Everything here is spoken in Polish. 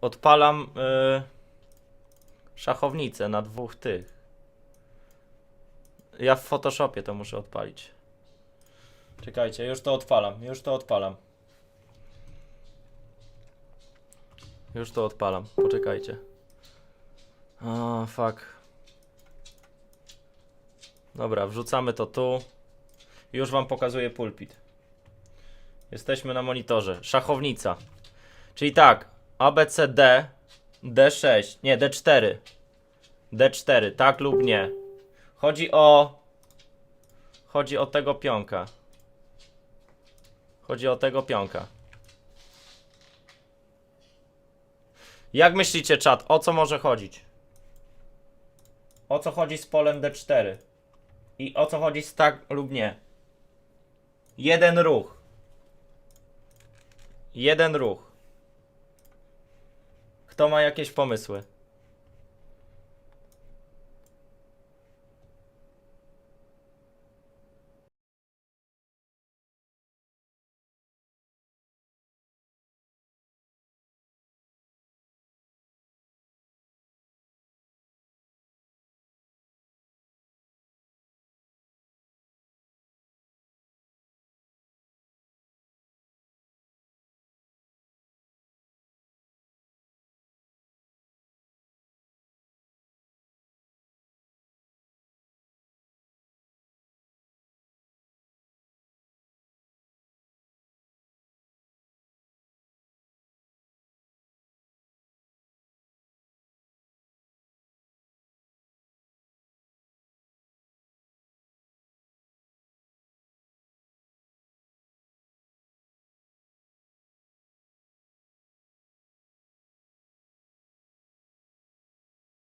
odpalam y, szachownicę na dwóch tych. Ja w Photoshopie to muszę odpalić. Czekajcie, już to odpalam, już to odpalam. Już to odpalam, poczekajcie. O, fuck. Dobra, wrzucamy to tu. Już wam pokazuję pulpit. Jesteśmy na monitorze. Szachownica. Czyli tak, ABCD, D6, nie, D4. D4, tak lub nie. Chodzi o. Chodzi o tego pionka. Chodzi o tego pionka. Jak myślicie, czat, o co może chodzić? O co chodzi z polem D4? I o co chodzi z tak lub nie? Jeden ruch. Jeden ruch. Kto ma jakieś pomysły?